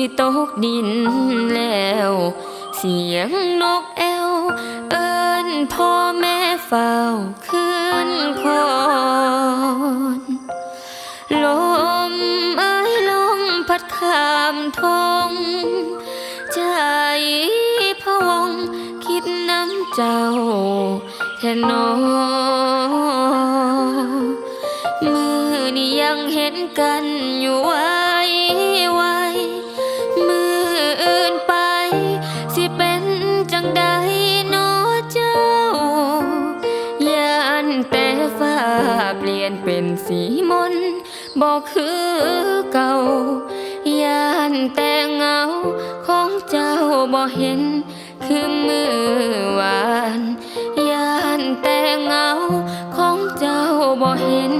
สิตกดินแล้ว เสียงนกแอว เอิ้นพ่อแม่เฝ้าขึ้นคอนลมเอ้ยลมพัดข้ามทงใจพะวงคิดน้ำเจ้าแท่นอ นแต่ฟ้าเปลี่ยนเป็นสีมนบอกคือเก่ายานแต่เงาของเจ้าบ่เห็น คือมือวานยานแต่เงาของเจ้าบ่เห็น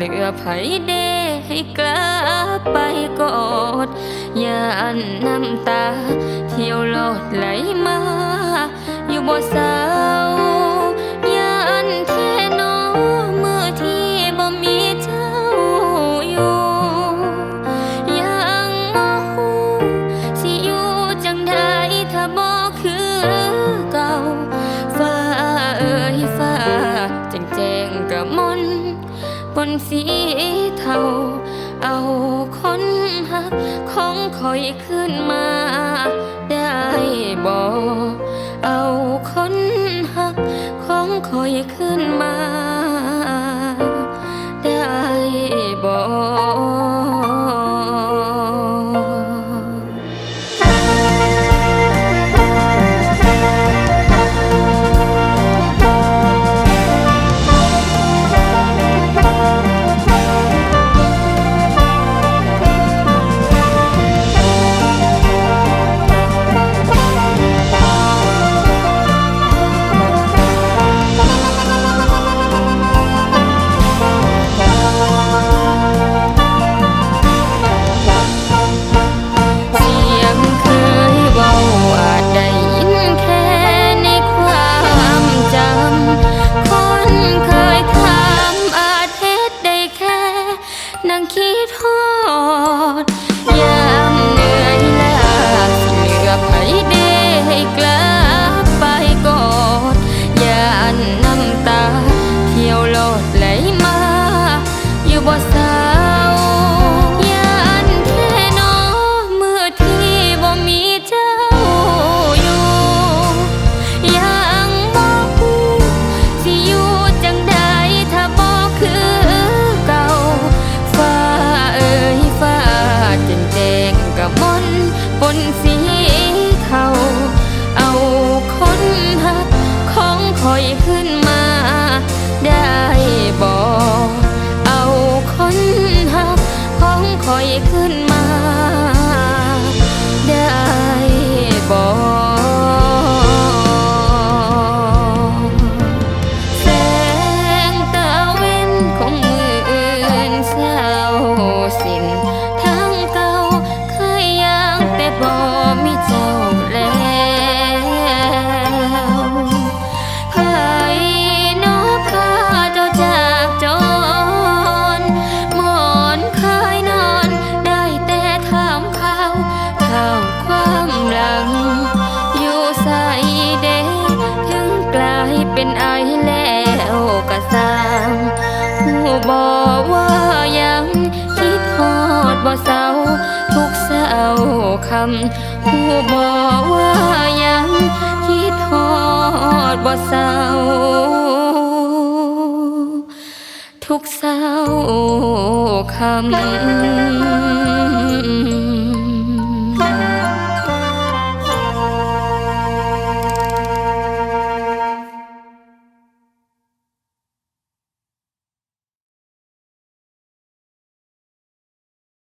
เหลือไผเดให้กลับไปกอดยานน้ำตา เที่ยวโลดไหลมา อยู่บ่เศร้า สีเทาเอาคนหักของคอยขึ้นมา ได้บอกเอาคนหักของคอยขึ้นมา นั่ สร้างผู้บอกว่ายังคิดฮอดบ่เศร้าทุกเศร้าคำผู้บอกว่ายังคิดฮอดบ่เศร้าทุกเศร้าคำ